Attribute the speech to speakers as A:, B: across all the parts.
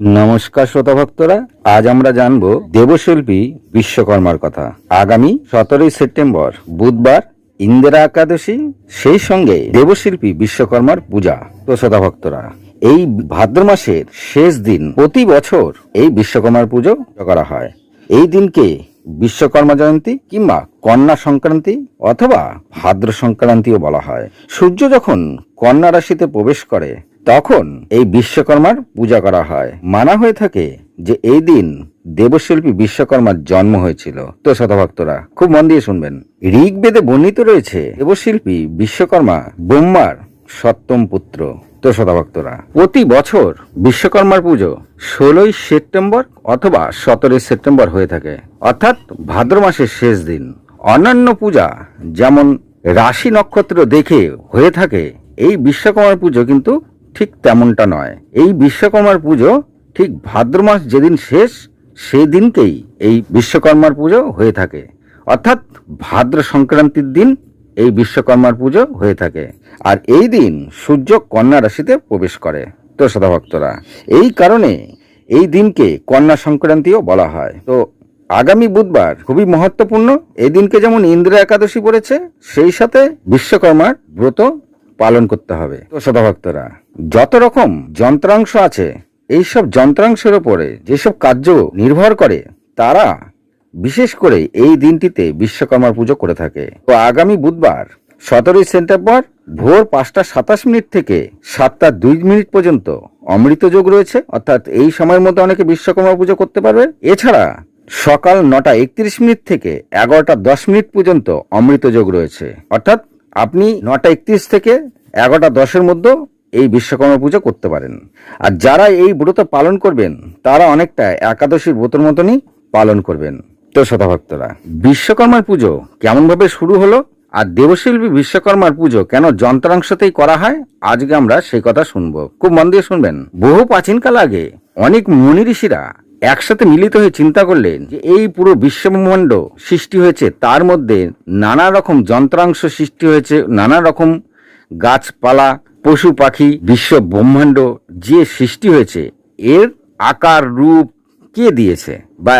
A: নমস্কার শ্রোতা ভক্তরা, আজ আমরা জানব দেবশিল্পী বিশ্বকর্মার কথা। আগামী সতেরোই সেপ্টেম্বর বুধবার ইন্দিরা একাদশী, সেই সঙ্গে দেবশিল্পী বিশ্বকর্মার পূজা। তো শ্রোতা ভক্তরা, এই ভাদ্র মাসের শেষ দিন প্রতি বছর এই বিশ্বকর্মার পুজো করা হয়। এই দিনকে বিশ্বকর্মা জয়ন্তী কিংবা কন্যা সংক্রান্তি অথবা ভাদ্র সংক্রান্তিও বলা হয়। সূর্য যখন কন্যা রাশিতে প্রবেশ করে তখন এই বিশ্বকর্মার পূজা করা হয়। মানা হয়ে থাকে যে এই দিন দেবশিল্পী বিশ্বকর্মার জন্ম হয়েছিল। তো শতভক্তরা, খুব মন দিয়ে শুনবেন। ঋগ্বেদে বর্ণিত রয়েছে, দেবশিল্পী বিশ্বকর্মা ব্রহ্মার সপ্তম পুত্র। তো শতভক্তরা, প্রতি বছর বিশ্বকর্মার পুজো ষোলোই সেপ্টেম্বর অথবা সতেরোই সেপ্টেম্বর হয়ে থাকে। অর্থাৎ ভাদ্র মাসের শেষ দিন। অন্যান্য পূজা যেমন রাশি নক্ষত্র দেখে হয়ে থাকে, এই বিশ্বকর্মার পুজো কিন্তু ঠিক তেমনটা নয়। এই বিশ্বকর্মার পুজো ঠিক ভাদ্র মাস যেদিন শেষ সেই দিনকেই এই বিশ্বকর্মার পুজো হয়ে থাকে। অর্থাৎ ভাদ্র সংক্রান্তির দিন এই বিশ্বকর্মার পুজো হয়ে থাকে। আর এই দিন সূর্য কন্যা রাশিতে প্রবেশ করে। তো ভক্তরা এই কারণে এই দিনকে কন্যা সংক্রান্তিও বলা হয়। তো আগামী বুধবার খুবই মহত্বপূর্ণ, এই দিনকে যেমন ইন্দিরা একাদশী পড়েছে, সেই সাথে বিশ্বকর্মার ব্রত পালন করতে হবে। তো ভক্তরা যত রকম যন্ত্রাংশ আছে, এইসব যন্ত্রাংশের ওপরে যেসব কার্য নির্ভর করে, তারা বিশেষ করে এই দিনটিতে বিশ্বকর্মার পুজো করে থাকে। তো আগামী বুধবার, সতেরোই সেপ্টেম্বর, ভোর পাঁচটা সাতাশ মিনিট থেকে সাতটা দুই মিনিট পর্যন্ত অমৃত যোগ রয়েছে। অর্থাৎ এই সময়ের মধ্যে অনেকে বিশ্বকর্মা পুজো করতে পারবে। এছাড়া সকাল নটা একত্রিশ মিনিট থেকে এগারোটা দশ মিনিট পর্যন্ত অমৃত যোগ রয়েছে। অর্থাৎ আপনি নটা একত্রিশ থেকে এগারোটা দশের মধ্যে এই বিশ্বকর্মা পুজো করতে পারেন। আর যারা এই ব্রত পালন করবেন, তারা অনেকটা একাদশীর ব্রতর মতনই পালন করবেন। তো শতভক্তরা বিশ্বকর্মার পুজো কেমনভাবে শুরু হলো আর দেবশিল্পী বিশ্বকর্মার পুজো কেন যন্ত্রাংশতেই করা হয়, আজকে আমরা সেই কথা শুনব। খুব মন দিয়ে শুনবেন। বহু প্রাচীনকাল আগে অনেক মুনি ঋষিরা একসাথে মিলিত হয়ে চিন্তা করলেন যে এই পুরো বিশ্বব্রহ্মাণ্ড সৃষ্টি হয়েছে, তার মধ্যে নানা রকম যন্ত্রাংশ সৃষ্টি হয়েছে, নানা রকম গাছপালা, পশু পাখি, বিশ্ব ব্রহ্মাণ্ড যে সৃষ্টি হয়েছে, এর আকার রূপ কে দিয়েছে বা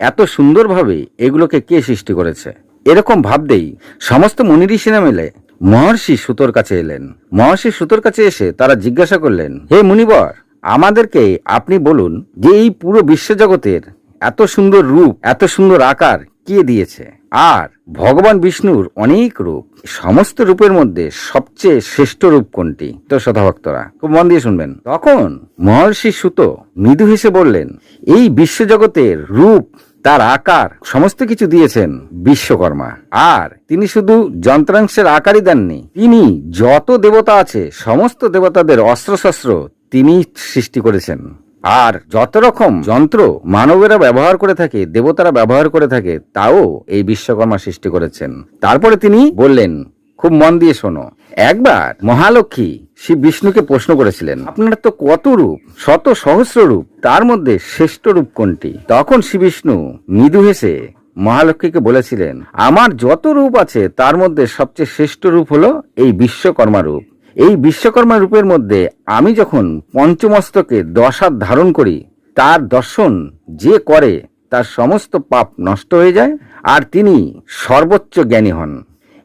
A: এত সুন্দরভাবে এগুলোকে কে সৃষ্টি করেছে? এরকম ভাবতেই সমস্ত মুনি ঋষিরা মিলে মহর্ষি সুতোর কাছে এলেন। মহর্ষি সুতোর কাছে এসে তারা জিজ্ঞাসা করলেন, হে মুনিবর, আমাদেরকে আপনি বলুন যে এই পুরো বিশ্বজগতের এত সুন্দর রূপ, এত সুন্দর আকার কে দিয়েছে? আর ভগবান বিষ্ণুর অনেক রূপ, সমস্ত রূপের মধ্যে সবচেয়ে শ্রেষ্ঠ রূপ কোনটি? তো শতভক্তরা খুব মন দিয়ে শুনবেন। তখন মহর্ষি সুত মৃদু হেসে বললেন, এই বিশ্বজগতের রূপ, তার আকার, সমস্ত কিছু দিয়েছেন বিশ্বকর্মা। আর তিনি শুধু যন্ত্রাংশের আকারই দেননি, তিনি যত দেবতা আছে, সমস্ত দেবতাদের অস্ত্রশস্ত্র তিনি সৃষ্টি করেছেন। আর যত রকম যন্ত্র মানবেরা ব্যবহার করে থাকে, দেবতারা ব্যবহার করে থাকে, তাও এই বিশ্বকর্মা সৃষ্টি করেছেন। তারপরে তিনি বললেন, খুব মন দিয়ে শোনো। একবার মহালক্ষ্মী শিব বিষ্ণুকে প্রশ্ন করেছিলেন, আপনার তো কত রূপ, শত সহস্র রূপ, তার মধ্যে শ্রেষ্ঠ রূপ কোনটি? তখন শ্রী বিষ্ণু মৃদু হেসে মহালক্ষ্মীকে বলেছিলেন, আমার যত রূপ আছে, তার মধ্যে সবচেয়ে শ্রেষ্ঠ রূপ হলো এই বিশ্বকর্মা রূপ। এই বিশ্বকর্মা রূপের মধ্যে আমি যখন পঞ্চমস্তকে দশ হাত ধারণ করি, তার দর্শন যে করে, তার সমস্ত পাপ নষ্ট হয়ে যায় আর তিনি সর্বোচ্চ জ্ঞানী হন।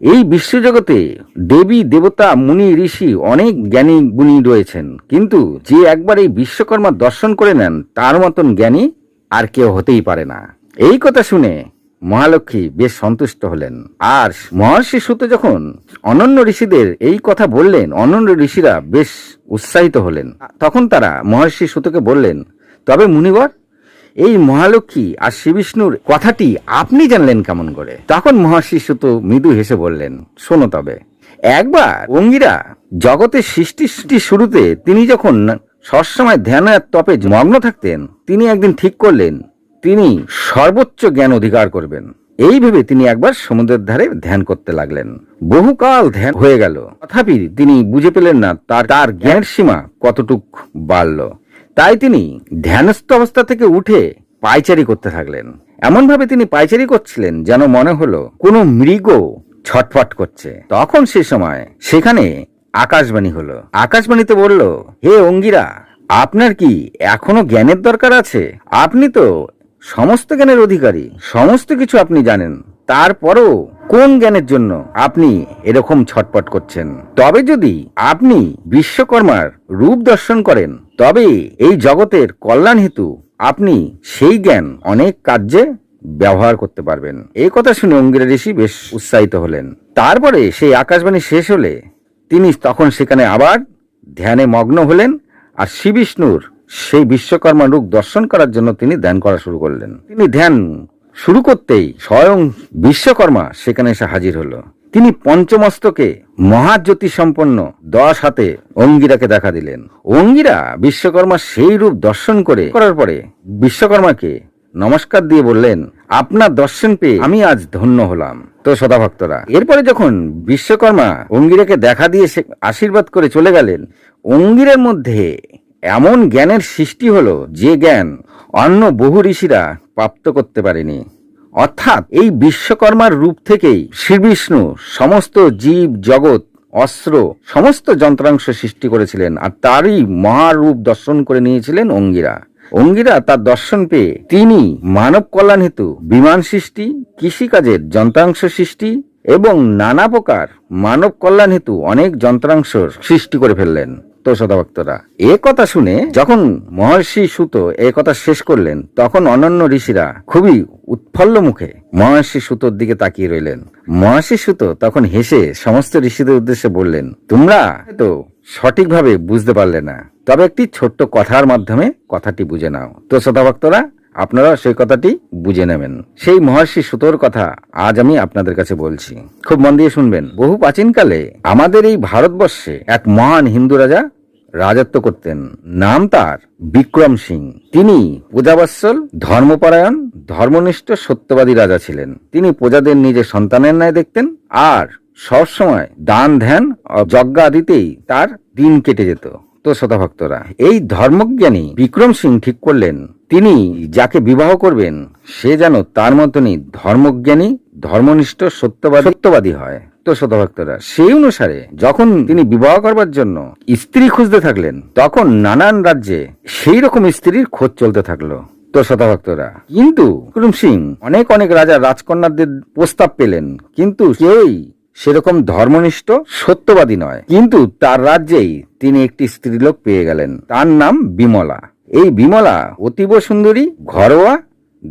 A: এই বিশ্বজগতে দেবী, দেবতা, মুনি, ঋষি অনেক জ্ঞানী গুণী রয়েছেন। কিন্তু যে একবার এই বিশ্বকর্মা দর্শন করে নেন, তার মতন জ্ঞানী আর কেউ হতেই পারে না। এই কথা শুনে মহালক্ষ্মী বেশ সন্তুষ্ট হলেন। আর মহর্ষি সুত যখন অনন্য ঋষিদের এই কথা বললেন, অনন্য ঋষিরা বেশ উৎসাহিত হলেন। তখন তারা মহর্ষি সুতকে বললেন, তবে মুনিবর, এই মহালক্ষ্মী আর শ্রীবিষ্ণুর কথাটি আপনি জানলেন কেমন করে? তখন মহর্ষি সুত মৃদু হেসে বললেন, শোনো তবে, একবার অঙ্গিরা জগতের সৃষ্টি শুরুতে তিনি যখন সবসময় ধ্যানের তপে মগ্ন থাকতেন, তিনি একদিন ঠিক করলেন তিনি সর্বোচ্চ জ্ঞান অধিকার করবেন। এই ভেবে তিনি একবার সমুদ্রের ধারে ধ্যান করতে লাগলেন। বহুকাল ধ্যান হয়ে গেল। তথাপি তিনি বুঝে পেলেন না তার তার জ্ঞানের সীমা কতটুক বাড়ল। তাই তিনি ধ্যানস্থ অবস্থা থেকে উঠে পাইচারি করতে থাকলেন। এমন ভাবে তিনি পাইচারি করছিলেন যেন মনে হলো কোনো মৃগ ছটফট করছে। তখন সে সময় সেখানে আকাশবাণী হলো। আকাশবাণীতে বলল, হে অঙ্গিরা, আপনার কি এখনও জ্ঞানের দরকার আছে? আপনি তো সমস্ত জ্ঞানের অধিকারী, সমস্ত কিছু আপনি জানেন। তারপরও কোন জ্ঞানের জন্য আপনি এরকম ছটপট করছেন? তবে যদি আপনি বিশ্বকর্মার রূপ দর্শন করেন, তবে এই জগতের কল্যাণ হেতু আপনি সেই জ্ঞান অনেক কার্যে ব্যবহার করতে পারবেন। এই কথা শুনে অঙ্গিরা ঋষি বেশ উৎসাহিত হলেন। তারপরে সেই আকাশবাণী শেষ হলে তিনি তখন সেখানে আবার ধ্যানে মগ্ন হলেন আর শ্রী বিষ্ণুর সেই বিশ্বকর্মা রূপ দর্শন করার জন্য তিনি ধ্যান করা শুরু করলেন। তিনি ধ্যান শুরু করতেই স্বয়ং বিশ্বকর্মা সেখানে এসে হাজির হলো। তিনি পঞ্চমস্তকে মহাজ্যোতি সম্পন্ন দশ হাতে অঙ্গিরাকে দেখা দিলেন। অঙ্গিরা বিশ্বকর্মা সেই রূপ দর্শন করে করার পরে বিশ্বকর্মাকে নমস্কার দিয়ে বললেন, আপনার দর্শন পেয়ে আমি আজ ধন্য হলাম। তো সদা ভক্তরা এরপরে যখন বিশ্বকর্মা অঙ্গিরাকে দেখা দিয়ে আশীর্বাদ করে চলে গেলেন, অঙ্গিরের মধ্যে এমন জ্ঞানের সৃষ্টি হলো যে জ্ঞান অন্য বহু ঋষিরা প্রাপ্ত করতে পারেনি। অর্থাৎ এই বিশ্বকর্মার রূপ থেকেই শ্রীবিষ্ণু সমস্ত জীব, জগৎ, অস্ত্র, সমস্ত যন্ত্রাংশ সৃষ্টি করেছিলেন আর তারই মহারূপ দর্শন করে নিয়েছিলেন অঙ্গিরা। অঙ্গিরা তার দর্শন পেয়ে তিনি মানব কল্যাণ হেতু বিমান সৃষ্টি, কৃষিকাজের যন্ত্রাংশ সৃষ্টি এবং নানা প্রকার মানব কল্যাণ হেতু অনেক যন্ত্রাংশ সৃষ্টি করে ফেললেন। তো সদাভক্তরা। এ কথা শুনে যখন মহর্ষি সুত এ কথা শেষ করলেন, তখন অনন্য ঋষিরা খুবই উৎফল্ল মুখে মহর্ষি সুতোর দিকে তাকিয়ে রইলেন। মহর্ষি সুত তখন হেসে সমস্ত ঋষিদের উদ্দেশ্যে বললেন, তোমরা তো সঠিকভাবে বুঝতে পারলে না। তবে একটি ছোট্ট কথার মাধ্যমে কথাটি বুঝে নাও। তো শ্রোতাভক্তরা আপনারা সেই কথাটি বুঝে নেবেন। সেই মহর্ষি সুতোর কথা আজ আমি আপনাদের কাছে বলছি। খুব মন দিয়ে শুনবেন। বহু প্রাচীনকালে আমাদের এই ভারতবর্ষে এক মহান হিন্দু রাজা রাজত্ব করতেন। নাম তার বিক্রম সিং। তিনি পূজাবৎসল ধর্মপরায়ণ, ধর্মনিষ্ঠ, সত্যবাদী রাজা ছিলেন। তিনি প্রজাদের নিজের সন্তানের ন্যায় দেখতেন আর সবসময় দান, ধ্যান যজ্ঞ আদিতেই তার দিন কেটে যেত। তো শ্রোতাভক্তরা, এই ধর্মজ্ঞানী বিক্রম সিং ঠিক করলেন, তিনি যাকে বিবাহ করবেন, সে যেন তার মতনই ধর্মজ্ঞানী, ধর্মনিষ্ঠ, সত্যবাদী সত্যবাদী হয়। তো শতভক্তরা। সেই অনুসারে যখন তিনি বিবাহ করবার জন্য স্ত্রী খুঁজতে থাকলেন তখন নানান রাজ্যে সেই রকম স্ত্রীর খোঁজ চলতে থাকল। তো শতভক্তরা কিন্তু বিক্রম সিং অনেক অনেক রাজা রাজকন্যাদের প্রস্তাব পেলেন কিন্তু কেউই সেরকম ধর্মনিষ্ঠ সত্যবাদী নয়। কিন্তু তার রাজ্যেই তিনি একটি স্ত্রীলোক পেয়ে গেলেন। তার নাম বিমলা। এই বিমলা অতীব সুন্দরী ঘরোয়া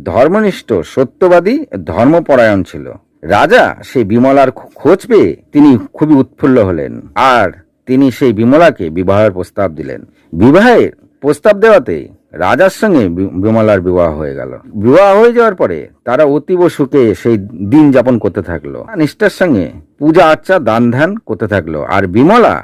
A: ধর্মনিষ্ঠ সত্যবাদী ধর্মপরায়ণ ছিল। রাজা সেই বিমলার খোঁজ পেয়ে তিনি খুবই উৎফুল্ল হলেন। আর তিনি সেই বিমলাকে বিবাহের প্রস্তাব দিলেন। বিবাহের প্রস্তাব দেওয়াতে রাজার সঙ্গে বিমলার বিবাহ হয়ে গেল। বিবাহ হয়ে যাওয়ার পরে তারা অতীব সুখে সেই দিন যাপন করতে থাকল। নিষ্ঠার সঙ্গে পূজা আর্চা দান ধ্যান করতে থাকল। আর বিমলা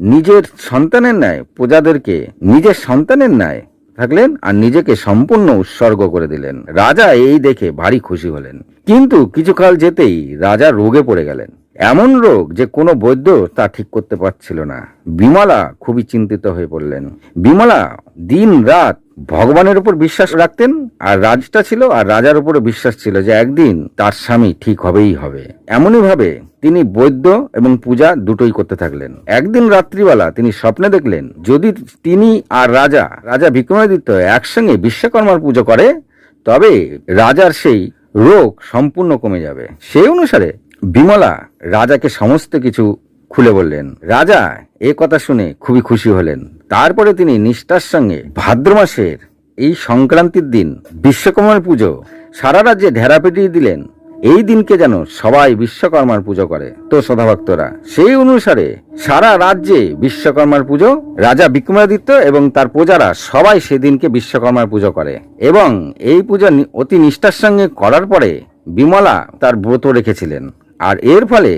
A: নিজের সন্তানের ন্যায়, প্রজাদেরকে নিজের সন্তানের ন্যায় থাকলেন আর নিজেকে সম্পূর্ণ উৎসর্গ করে দিলেন। রাজা এই দেখে ভারী খুশি হলেন। কিন্তু কিছুকাল যেতেই রাজা রোগে পড়ে গেলেন। এমন রোগ যে কোনো বৈদ্য তা ঠিক করতে পারছিল না। বিমলা খুবই চিন্তিত হয়ে পড়লেন। বিমলা দিন রাত ভগবানের উপর বিশ্বাস রাখতেন আর রাজটা ছিল আর রাজার উপরে বিশ্বাস ছিল যে একদিন তার স্বামী ঠিক হবেই হবে। এমনই ভাবে তিনি বৈদ্য এবং পূজা দুটোই করতে থাকলেন। একদিন রাত্রিবেলা তিনি স্বপ্নে দেখলেন, যদি তিনি আর রাজা রাজা বিক্রমাদিত্য একসঙ্গে বিশ্বকর্মার পুজো করে, তবে রাজার সেই রোগ সম্পূর্ণ কমে যাবে। সেই অনুসারে বিমলা রাজাকে সমস্ত কিছু খুলে বললেন, রাজা, এ কথা শুনে খুবই খুশি হলেন। তারপরে তিনি নিষ্ঠার সঙ্গে ভাদ্র মাসের এই সংক্রান্তির দিন, বিশ্বকর্মার পুজো, সারা রাজ্যে ঢেরা পেটিয়ে দিলেন। এই দিনকে যেন সবাই বিশ্বকর্মার পুজো করে। তো সদাভক্তরা, সেই অনুসারে সারা রাজ্যে বিশ্বকর্মার পুজো, রাজা বিক্রমাদিত্য এবং তার প্রজারা সবাই সেদিনকে বিশ্বকর্মার পুজো করে। এবং এই পূজা অতি নিষ্ঠার সঙ্গে করার পরে বিমলা তার ব্রত রেখেছিলেন। আর এর ফলে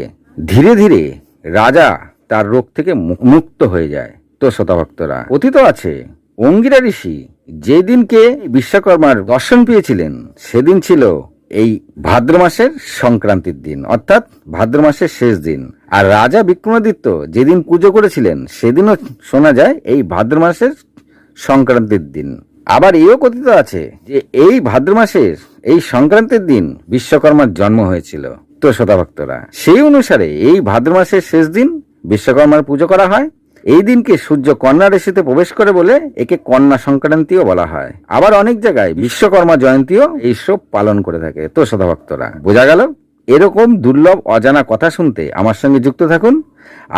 A: ধীরে ধীরে রাজা তার রোগ থেকে মুক্ত হয়ে যায়। তো শতভক্তরা অতীত আছে। অঙ্গিরা ঋষি যেদিনকে বিশ্বকর্মার দর্শন পেয়েছিলেন, সেদিন ছিল এই ভাদ্র মাসের সংক্রান্তির দিন, অর্থাৎ ভাদ্র মাসের শেষ দিন। আর রাজা বিক্রমাদিত্য যেদিন পুজো করেছিলেন, সেদিনও শোনা যায় এই ভাদ্র মাসের সংক্রান্তির দিন। আবার এও কথিত আছে যে এই ভাদ্র মাসের, এই সংক্রান্তির দিন বিশ্বকর্মার জন্ম হয়েছিল। তো শ্রোতা ভক্তরা সেই অনুসারে এই ভাদ্র মাসের শেষ দিন বিশ্বকর্মার পুজো করা হয়। এই দিনকে সূর্য কন্যা রাশিতে প্রবেশ করে বলে একে কন্যা সংক্রান্তিও বলা হয়। আবার অনেক জায়গায় বিশ্বকর্মা জয়ন্তীও এইসব পালন করে থাকে। তো শ্রোতা ভক্তরা বোঝা গেল? এরকম দুর্লভ, অজানা কথা শুনতে আমার সঙ্গে যুক্ত থাকুন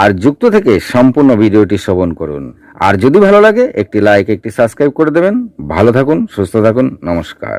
A: আর যুক্ত থেকে সম্পূর্ণ ভিডিওটি শ্রবণ করুন। আর যদি ভালো লাগে, একটি লাইক একটি সাবস্ক্রাইব করে দেবেন। ভালো থাকুন, সুস্থ থাকুন, নমস্কার।